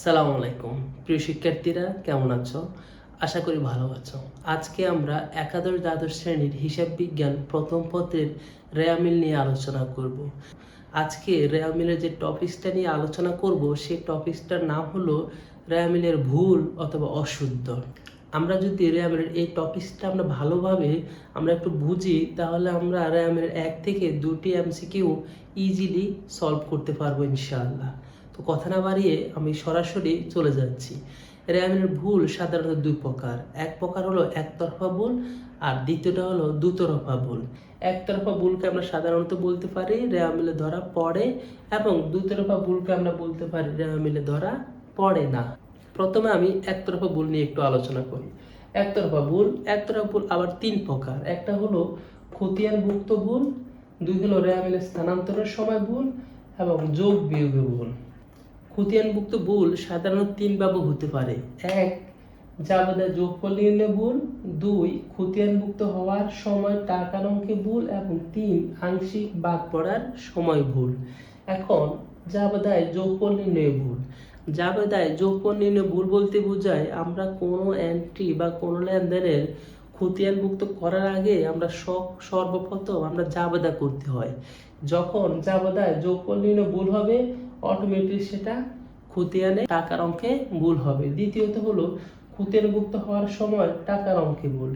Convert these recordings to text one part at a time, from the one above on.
আসসালামু আলাইকুম। প্রিয় শিক্ষার্থীরা, কেমন আছো? আশা করি ভালো আছো। আজকে আমরা একাদশ দ্বাদশ শ্রেণির হিসাব বিজ্ঞান প্রথম পত্রের রেয়ামিল নিয়ে আলোচনা করব। আজকে রেয়ামিলের যে টপিকসটা নিয়ে আলোচনা করব, সেই টপিকসটার নাম হলো রেয়ামিলের ভুল অথবা অশুদ্ধ। আমরা যদি রেয়ামিলের এই টপিকসটা আমরা ভালোভাবে আমরা একটু বুঝি, তাহলে আমরা রেয়ামিলের এক থেকে দুটি এমসি এমসিকিউ ইজিলি সলভ করতে পারব ইনশাআল্লাহ। তো কথা না বাড়িয়ে আমি সরাসরি চলে যাচ্ছি। র্যামের ভুল সাধারণত দুই প্রকার। এক প্রকার হলো একতরফা ভুল আর দ্বিতীয়টা হলো দুতরফা ভুল। একতরফা ভুলকে আমরা সাধারণত বলতে পারি র্যামিলে ধরা পড়ে এবং দুতরফা ভুলকে আমরা বলতে পারি র্যামিলে ধরা পড়ে না। প্রথমে আমি একতরফা ভুল নিয়ে একটু আলোচনা করি। একতরফা ভুল একতরফা ভুল আবার তিন প্রকার। একটা হলো খতিয়ানভুক্ত ভুল, দুই হলো র্যামিলে স্থানান্তরের সময় ভুল এবং যোগ বিয়োগের ভুল। খতিয়ানভুক্ত ভুল সাধারণত তিন তিনভাবে হতে পারে। এক, জাবেদা যোগফল নির্ণয় ভুল। দুই, খতিয়ানভুক্ত হওয়ার সময় টাকার অঙ্কে ভুল এবং তিন, আংশিক বাদ পড়ার সময় ভুল। এখন, জাবেদায় যোগফল নির্ণয় ভুল। জাবেদায় যোগফল নির্ণয় ভুল বলতে বোঝায় আমরা কোনো এন্ট্রি বা কোনো লেনদেনের খতিয়ানভুক্ত করার আগে আমরা সর্বপ্রথম আমরা জাবেদা করতে হয়। যখন জাবেদায় যোগফল নির্ণয় ভুল হবে অটোমেটিক সেটা খতিয়ানে টাকার অঙ্কে ভুল হবে। দ্বিতীয়ত হলো খতিয়ানভুক্ত হওয়ার সময় টাকার অঙ্কে ভুল।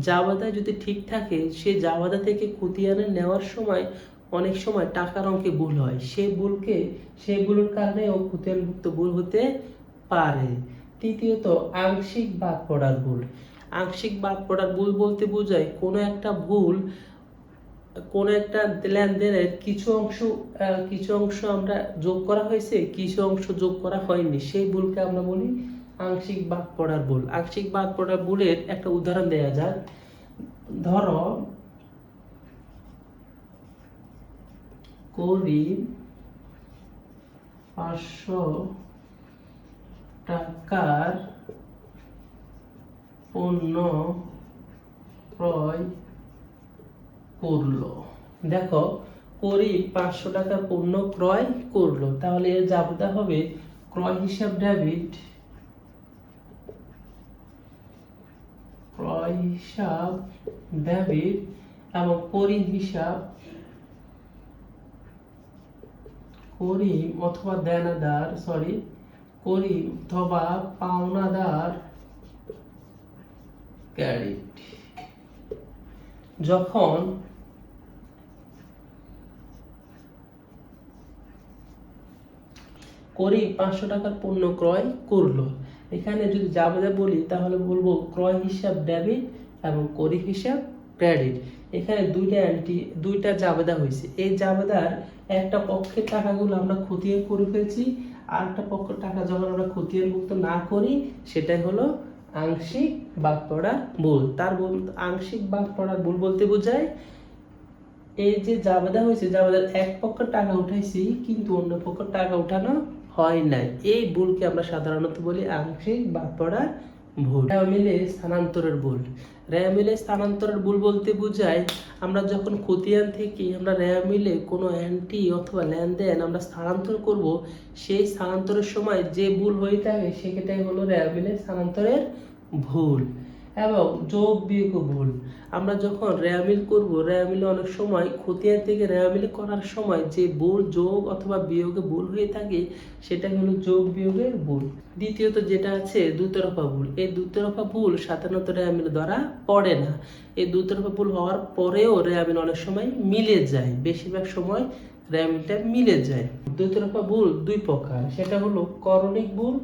জাবাদা যদি ঠিক থাকে, সে জাবাদা থেকে খতিয়ানে নেওয়ার সময় অনেক সময় টাকার অঙ্কে ভুল হয়। সে ভুলকে সেই ভুলের কারণেও খতিয়ানভুক্ত ভুল হতে পারে। তৃতীয়ত, আংশিক বাদ পড়ার ভুল। আংশিক বাদ পড়ার ভুল বলতে বোঝায় কোনো একটা ভুল কোনো একটা লেনদেনের কিছু অংশ কিছু অংশ আমরা যোগ করা হয়েছে, কিছু অংশ যোগ করা হয়নি। সেই ভুলকে আমরা বলি আংশিক বাদ পড়ার ভুল। আংশিক বাদ পড়ার ভুলের একটা উদাহরণ দেওয়া যাক। ধরো, করি পাঁচশো টাকার পণ্য ক্রয় করল। দেখো, করি পাঁচশো টাকার পণ্য ক্রয় করল। তাহলে এর জাবদা হবে ক্রয় হিসাব ডেবিট। ক্রয় হিসাব ডেবিট এবং হিসাব। অথবা দেনাদার সরি করি অথবা পাওনাদার ক্রেডিট। যখন করি পাঁচশো টাকার পণ্য ক্রয় করল। এখানে যদি জাবেদা বলি, তাহলে বলব ক্রয় হিসাব ডেবিট এবং করি হিসাব ক্রেডিট এখানে দুইটা অ্যান্টি দুইটা জাবেদা হয়েছে। এই জাবেদার একটা পক্ষের টাকাগুলো আমরা খতিয়ান করে ফেলছি আর একটা পক্ষের টাকা যখন আমরা খতিয়ান মুক্ত না করি, সেটাই হলো আংশিক বাদ পড়ার ভুল। তার বল- আংশিক বাদ পড়ার ভুল বলতে বোঝায়, এই যে জাবেদা হয়েছে, জাবেদার এক পক্ষের টাকা উঠাইছি, কিন্তু অন্য পক্ষের টাকা উঠানো হয় নাই। এই ভুলকে আমরা সাধারণত বলি আংশিক বাদ পড়ার ভুল। রেয়া মিলে স্থানান্তরের ভুল। রেয়া মিলে স্থানান্তরের ভুল বলতে বোঝায়, আমরা যখন খতিয়ান থেকে আমরা রেয়া মিলে কোনো অ্যান্টি অথবা লেনদেন আমরা স্থানান্তর করব, সেই স্থানান্তরের সময় যে ভুল হয়ে থাকে, সেটাই হলো রেয়া মিলে স্থানান্তরের ভুল। এবং যোগ বিয়োগ ভুল আমরা যখন রেয়ামিল করব, রেয়ামিলে অনেক সময় খতিয়ান থেকে রেয়ামিল করার সময় যে ভুল, যোগ অথবা বিয়োগে ভুল হয়ে থাকে, সেটা হলো যোগ বিয়োগের ভুল। দ্বিতীয়ত যেটা আছে, দুতরফা ভুল। এই দুতরফা ভুল সাধারণত রেয়ামিল দ্বারা পড়ে না। এই দুতরফা ভুল হওয়ার পরেও রেয়ামিল অনেক সময় মিলে যায়। বেশিরভাগ সময় রেয়ামিলটা মিলে যায়। দুতরফা ভুল দুই প্রকার। সেটা হলো করণিক ভুল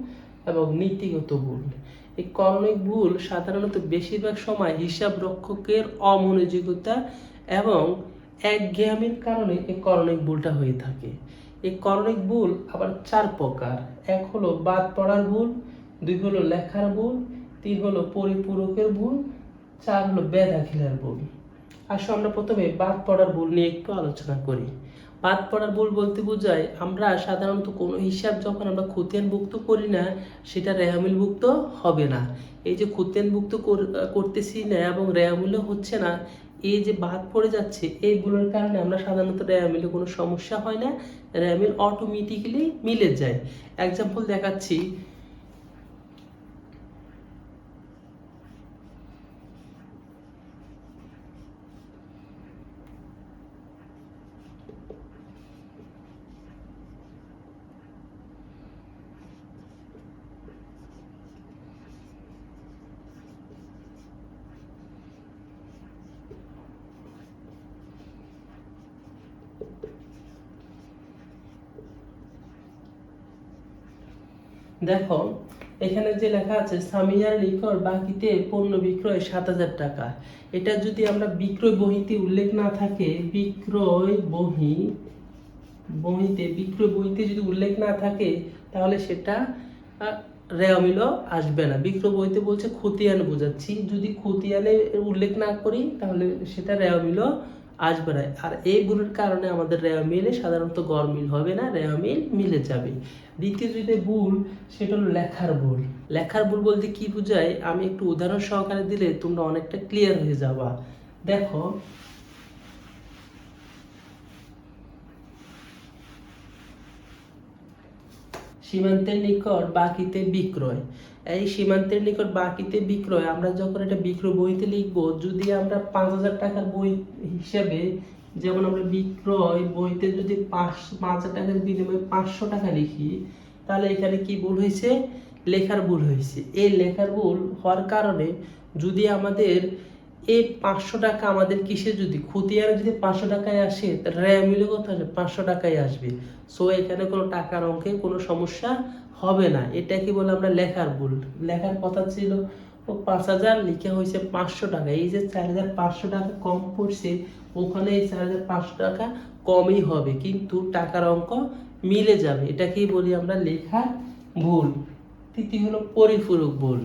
এবং নীতিগত ভুল। এই করণিক ভুল সাধারণত বেশিরভাগ সময় হিসাব রক্ষকের অমনোযোগিতা এবং একঘেয়ামির কারণে এই করণিক ভুলটা হয়ে থাকে। এই করণিক ভুল আবার চার প্রকার। এক হলো বাদ পড়ার ভুল, দুই হলো লেখার ভুল, তিন হলো পরিপূরকের ভুল, চার হলো বেদাখিলার ভুল। আসো আমরা প্রথমে বাদ পড়ার ভুল নিয়ে একটু আলোচনা করি। বাদ পড়ার ভুল বলতে বোঝায়, আমরা সাধারণত কোনো হিসাব যখন আমরা খতিয়ানভুক্ত করি না, সেটা রেহামিলভুক্ত হবে না। এই যে খতিয়ানভুক্ত কর- করতেছি না এবং রেহামিলও হচ্ছে না, এই যে বাদ পড়ে যাচ্ছে, এইগুলোর কারণে আমরা সাধারণত রেয়ামিলে কোনো সমস্যা হয় না। র্যামিল অটোমেটিক্যালি মিলে যায়। এক্সাম্পল দেখাচ্ছি দেখো, এখানে যে লেখা আছে সামিয়ার লিকর বাকিতে পণ্য বিক্রয় সাত হাজার টাকা। এটা যদি আমরা বিক্রয় বহিতে উল্লেখ না থাকে, বিক্রয় বহি, বহিতে, বিক্রয় বহিতে যদি উল্লেখ না থাকে, তাহলে সেটা রেয়ামিল আসবে না। বিক্রয় বইতে বলছে খতিয়ান বোঝাচ্ছি। যদি খতিয়ানে উল্লেখ না করি, তাহলে সেটা রেয়ামিল আসবে না। আর এইগুলোর কারণে আমাদের রেয়ামিলে সাধারণত গরমিল হবে না রেয়ামিল মিলে যাবে। দ্বিতীয় যেটা ভুল, সেটা হলো লেখার ভুল। লেখার ভুল বলতে কি বোঝায়? আমি একটু উদাহরণ সহকারে দিলে তোমরা অনেকটা ক্লিয়ার হয়ে যাবা। দেখো, সীমান্তের নিকট বাকিতে বিক্রয়। এই সীমান্তের নিকট বাকিতে বিক্রয়, আমরা যখন এটা বিক্রয় বইতে লিখব, যদি আমরা পাঁচ হাজার টাকার বই হিসাবে, যেমন আমরা বিক্রয় বইতে যদি পাঁচ পাঁচ হাজার টাকার বিনিময়ে পাঁচশো টাকা লিখি, তাহলে এখানে কি ভুল হয়েছে? লেখার ভুল হয়েছে। এই লেখার ভুল হওয়ার কারণে যদি আমাদের এই পাঁচশো টাকা আমাদের কিসে যদি? খতিয়ানে যদি পাঁচশো টাকায় আসে র্যামিলে কত আসবে পাঁচশো টাকায় আসবে। সো এখানে কোনো টাকার অঙ্কে কোনো সমস্যা হবে না। এটা কি বলে আমরা লেখার ভুল? লেখার কথা ছিল, ও পাঁচ হাজার, লিখে হয়েছে পাঁচশো টাকা। এই যে চার হাজার পাঁচশো টাকা কম পড়ছে, ওখানে এই চার হাজার পাঁচশো টাকা কমই হবে। কিন্তু টাকার অঙ্ক মিলে যাবে। এটাকেই বলি আমরা লেখার ভুল। তৃতীয় হলো পরিপূরক ভুল।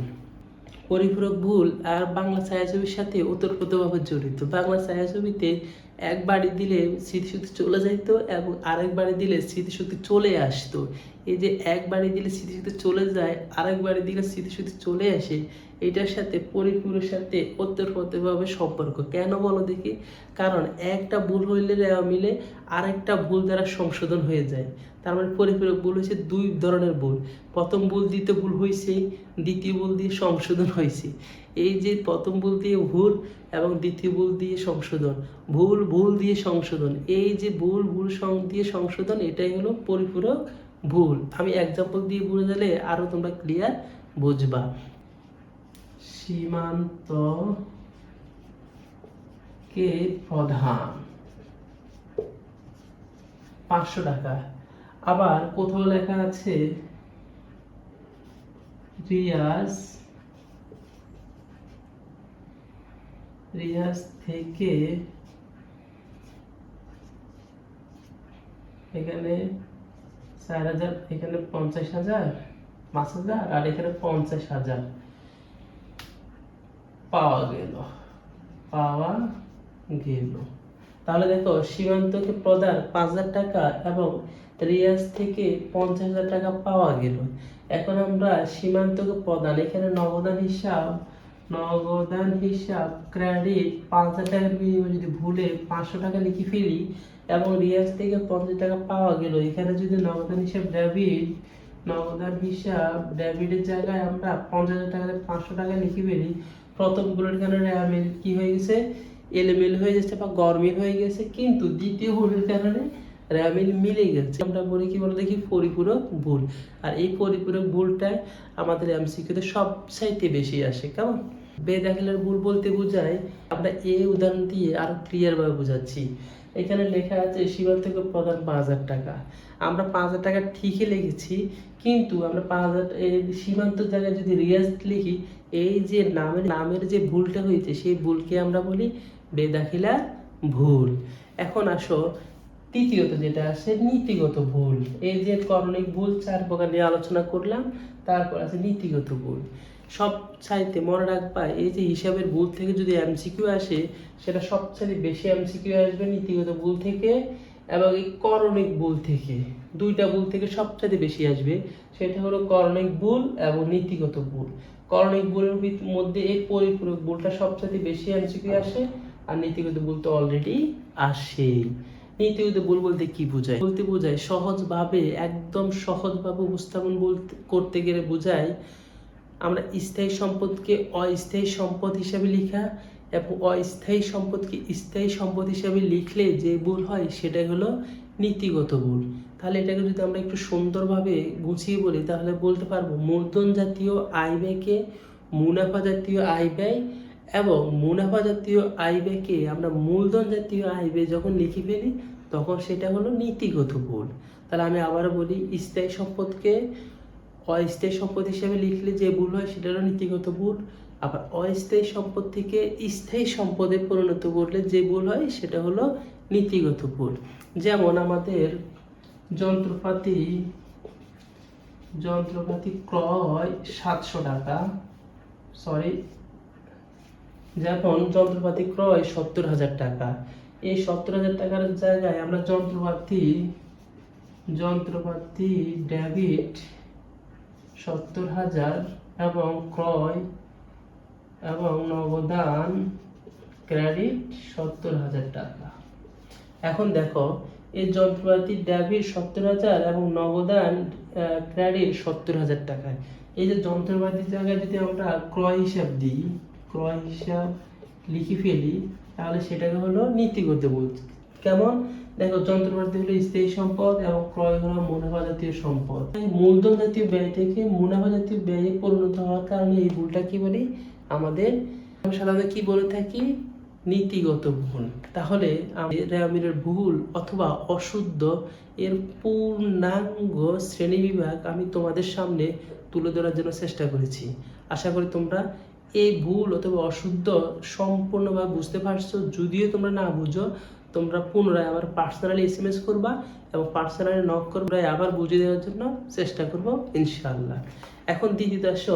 পরিপূরক ভুল আর বাংলা ছায়াছবির সাথে ওতপ্রোতভাবে জড়িত। বাংলা ছায়াছবিতে এক বাড়ি দিলে স্মৃতিশক্তি চলে যাইতো এবং আরেক বাড়ি দিলে স্মৃতিশক্তি চলে আসতো। এই যে এক বাড়ি দিলে স্মৃতিশক্তি চলে যায়, আরেক বাড়ি দিলে স্মৃতিশক্তি চলে আসে, এটার সাথে পরিপূরের সাথে ওতপ্রোতভাবে সম্পর্ক। কেন বলো দেখি? কারণ একটা ভুল হইলে রেওয়া মিলে আরেকটা ভুল দ্বারা সংশোধন হয়ে যায়। তার মানে পরিপূরক ভুল হয়েছে দুই ধরনের ভুল। প্রথম ভুল দিতে ভুল হয়েছে দ্বিতীয় ভুল দিয়ে সংশোধন হয়েছে এই যে প্রথম ভুল দিয়ে ভুল এবং দ্বিতীয় ভুল দিয়ে সংশোধন, ভুল ভুল দিয়ে সংশোধন, এই যে ভুল ভুল দিয়ে সংশোধন, এটাই হলো পরিপূরক ভুল। আমি এক্সাম্পল দিয়ে বুঝে গেলে আরও তোমরা ক্লিয়ার বুঝবা। সীমান্ত কে প্রধান? পাঁচশো টাকা। আবার কোথাও লেখা আছে, রিয়াজ রিয়াজ থেকে এখানে চার হাজার, এখানে পঞ্চাশ হাজার, পাঁচ হাজার, আর এখানে পঞ্চাশ হাজার। পাওয়া গেল। পাওয়া গেল। তাহলে দেখো, সীমান্তকে প্রদান পাঁচ হাজার টাকা এবং রিয়াজ থেকে পঞ্চাশ হাজার টাকা পাওয়া গেল। এখন আমরা সীমান্তকে প্রদান এখানে নগদান হিসাব নগদান হিসাব ক্রেডিট পাঁচ হাজার টাকার যদি ভুলে পাঁচশো টাকা লিখে ফেলি এবং রিয়াজ থেকে পঞ্চাশ টাকা পাওয়া গেল। এখানে যদি নগদান হিসাব ডেবিট নগদান হিসাব ডেবিটের জায়গায় আমরা পঞ্চাশ হাজার টাকা পাঁচশো টাকা লিখে ফেলি। প্রথমগুলোর কারণে আমি কি হয়ে গেছে? এলোমেল হয়ে যাচ্ছে বা গরমিল হয়ে গেছে, কিন্তু দ্বিতীয় ভুলের কারণে র্যামিল মিলে গেছে। আমরা বলি কি বলে দেখি পরিপূরক ভুল। আর এই পরিপূরক ভুলটা আমাদের এমসিকিউতে সব চাইতে বেশি আসে, কেমন? বেদাখিলের ভুল বলতে বোঝায়, আমরা এই উদাহরণ দিয়ে আরও ক্লিয়ার ভাবে বোঝাচ্ছি। এখানে লেখা আছে সীমান্তকে প্রদান পাঁচ হাজার টাকা। আমরা পাঁচ হাজার টাকা ঠিকই লিখেছি, কিন্তু আমরা পাঁচ হাজার সীমান্ত জায়গায় যদি রিয়াজ লিখি, এই যে নামের নামের যে ভুলটা হয়েছে, সেই ভুলকে আমরা বলি বেদাখিলা ভুল। এখন আসো তৃতীয়ত যেটা আছে নীতিগত ভুল। এই যে করণিক ভুল চার প্রকার নিয়ে আলোচনা করলাম, তারপর আছে নীতিগত ভুল। সব চাইতে মনে রাখবা, এই যে হিসাবের ভুল থেকে যদি এমসিকিউ আসে, সেটা সবচেয়ে বেশি এমসিকিউ আসবে নীতিগত ভুল থেকে এবং এই করণিক ভুল থেকে। দুইটা ভুল থেকে সবচেয়ে বেশি আসবে, সেটা হলো করণিক ভুল এবং নীতিগত ভুল। করণিক ভুলের মধ্যে এই পরিপূরক ভুলটা সবচেয়ে বেশি এমসিকিউ আসে, আর নীতিগত ভুল তো অলরেডি আসেই। নীতিগত ভুল বলতে কি বোঝায়? বলতে বোঝায়, সহজভাবে, একদম সহজভাবে উপস্থাপন বলতে, করতে গেলে বোঝায় আমরা স্থায়ী সম্পদকে অস্থায়ী সম্পদ হিসাবে লেখা এবং অস্থায়ী সম্পদকে স্থায়ী সম্পদ হিসাবে লিখলে যে ভুল হয় সেটাই হলো নীতিগত ভুল। তাহলে এটাকে যদি আমরা একটু সুন্দরভাবে গুছিয়ে বলি, তাহলে বলতে পারব, মূলধন জাতীয় আয় ব্যয়কে মুনাফা জাতীয় আয় ব্যয় এবং মুনাফা জাতীয় আয় ব্যয়কে আমরা মূলধন জাতীয় আয় ব্যয় যখন লিখে ফেলি, তখন সেটা হলো নীতিগত ভুল। তাহলে আমি আবার বলি, স্থায়ী সম্পদকে অস্থায়ী সম্পদ হিসেবে লিখলে যে ভুল হয়, সেটা হলো নীতিগত ভুল। আবার অস্থায়ী সম্পদ থেকে স্থায়ী সম্পদে পরিণত করলে যে ভুল হয়, সেটা হলো নীতিগত ভুল। যেমন আমাদের যন্ত্রপাতি যন্ত্রপাতি ক্রয় সাতশো টাকা সরি যেমন যন্ত্রপাতি ক্রয় সত্তর হাজার টাকা। এই সত্তর হাজার টাকার জায়গায় আমরা যন্ত্রপাতি যন্ত্রপাতি, ডেবিট, সত্তর হাজার এবং ক্রয় এবং নগদান, ক্রেডিট সত্তর হাজার টাকা। এখন দেখো, এই যন্ত্রপাতি, ডেবিট সত্তর হাজার এবং নগদান ক্রেডিট সত্তর হাজার টাকা এই যে যন্ত্রপাতির জায়গায় যদি আমরা ক্রয় হিসাব দিই ক্রয় হিসাব লিখে ফেলি, তাহলে সেটাকে হলো নীতিগত বলছি। কেমন? দেখো, যন্ত্রপাতি হলো স্থায়ী সম্পদ এবং ক্রয় হলো মুনাফা জাতীয় সম্পদ। মূলধন জাতীয় ব্যয় থেকে মুনাফা জাতীয় ব্যয়ে পরিণত হওয়ার কারণে এই ভুলটা কি বলি? আমাদের সাধারণত কি বলে থাকি? নীতিগত ভুল। তাহলে আমাদের ভুল অথবা অশুদ্ধ এর পূর্ণাঙ্গ শ্রেণীবিভাগ আমি তোমাদের সামনে তুলে ধরার জন্য চেষ্টা করেছি। আশা করি তোমরা এই ভুল অথবা অশুদ্ধ সম্পূর্ণভাবে বুঝতে পারছ, যদিও তোমরা না বুঝো, তোমরা পুনরায় আবার পার্সোনালি এস এম এস করবা এবং পার্সোনালি নক করবা আবার বুঝিয়ে দেওয়ার জন্য চেষ্টা করব ইনশাল্লাহ এখন দ্বিতীয় আসো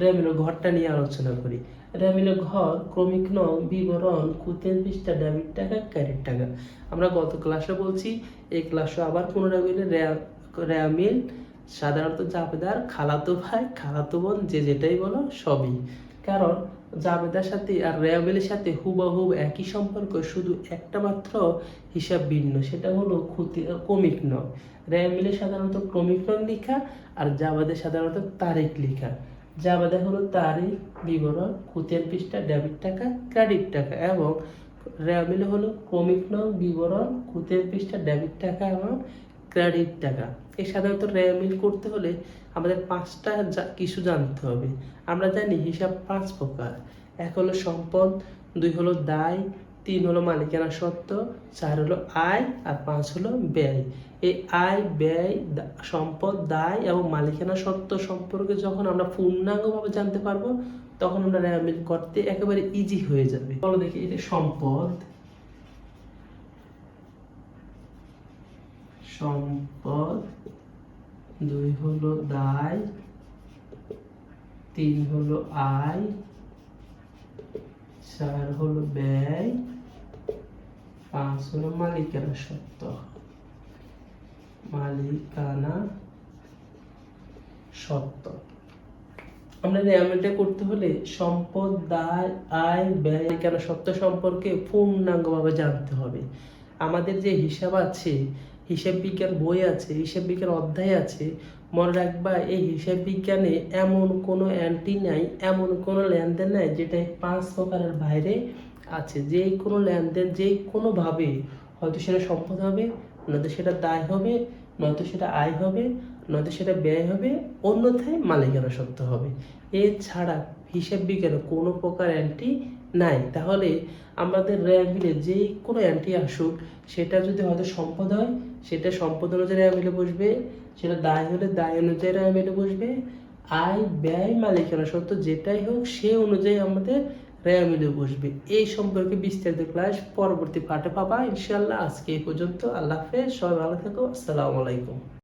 র্যামিলের ঘরটা নিয়ে আলোচনা করি। র্যামিলের ঘর ক্রমিক নং বিবরণ কুতেন পৃষ্ঠা ডেবিট টাকা, ক্রেডিট টাকা। আমরা গত ক্লাসে বলছি, এই ক্লাসে আবার পুনরায় বলি র্যামিল, সাধারণত জাবেদার খালাতো ভাই, খালাতো বোন, যে যেটাই বলো, সবই। কারণ জাবেদার সাথে আর রেয়াবেলের সাথে হুবহুব একই সম্পর্ক, শুধু একটা মাত্র হিসাব ভিন্ন, সেটা হলো ক্ষতি কমিক নং রেয়াবেলে সাধারণত ক্রমিক নং লেখা আর জাবাদে সাধারণত তারিখ লেখা। জাবাদে হলো তারিখ, বিবরণ খুতিয়ান পৃষ্ঠা, ডেবিট টাকা, ক্রেডিট টাকা এবং রেয়াবেলে হলো ক্রমিক নং বিবরণ খুতিয়ান পৃষ্ঠা, ডেবিট টাকা এবং ক্রেডিট টাকা। এই সাধারণত রেয়ামিল করতে হলে আমাদের পাঁচটা কিছু জানতে হবে। আমরা জানি হিসাব পাঁচ প্রকার। এক হলো সম্পদ, দুই হলো দায়, তিন হলো মালিকানা সত্ত্ব চার হলো আয়, আর পাঁচ হলো ব্যয়। এই আয়, ব্যয় সম্পদ, দায় এবং মালিকানা সত্ত্ব সম্পর্কে যখন আমরা পূর্ণাঙ্গভাবে জানতে পারব, তখন আমরা রেয়ামিল করতে একেবারে ইজি হয়ে যাবে। বলো দেখি এটা সম্পদ সম্পদ, দুই হলো দায়, তিন হলো আয়, চার হলো ব্যয়, পাঁচ হলো মালিকানা সত্ত্ব মালিকানা সত্ত্ব আমরা রেয়ামেলটা করতে হলে সম্পদ, দায়, আয়, ব্যয় কেন সত্ত্ব সম্পর্কে পূর্ণাঙ্গভাবে জানতে হবে। আমাদের যে হিসাব আছে হিসাব বিজ্ঞান বই আছে, হিসাব বিজ্ঞান অধ্যায় আছে, মনে রাখবা এই হিসাব বিজ্ঞানে এমন কোনো অ্যান্টি নাই, এমন কোনো লেনদেন নাই যেটা পাঁচ প্রকারের বাইরে আছে। যে কোনো লেনদেন যে কোনোভাবে হয়তো সেটা সম্পদ হবে, নয়তো সেটা দায় হবে, নয়তো সেটা আয় হবে, নয়তো সেটা ব্যয় হবে, অন্যথায় মালিকানা সত্ত্ব হবে। এছাড়া হিসাব বিজ্ঞানে কোনো প্রকার অ্যান্টি নাই। তাহলে আমাদের র্যামিলে যে কোনো অ্যান্টি আসুক, সেটা যদি হয়তো সম্পদ হয় সেটা সম্পদ অনুযায়ী র্যামিলে বসবে, সেটা দায় হলে দায় অনুযায়ী র্যামিলে বসবে, আয় ব্যয় মালিকানা সত্য যেটাই হোক সে অনুযায়ী আমাদের র্যামিলে বসবে। এই সম্পর্কে বিস্তারিত ক্লাস পরবর্তী পাঠে পাবা। ইনশাল্লাহ আজকে এই পর্যন্ত। আল্লাহ হাফেজ। সবাই ভালো থাকো। আসসালামু আলাইকুম।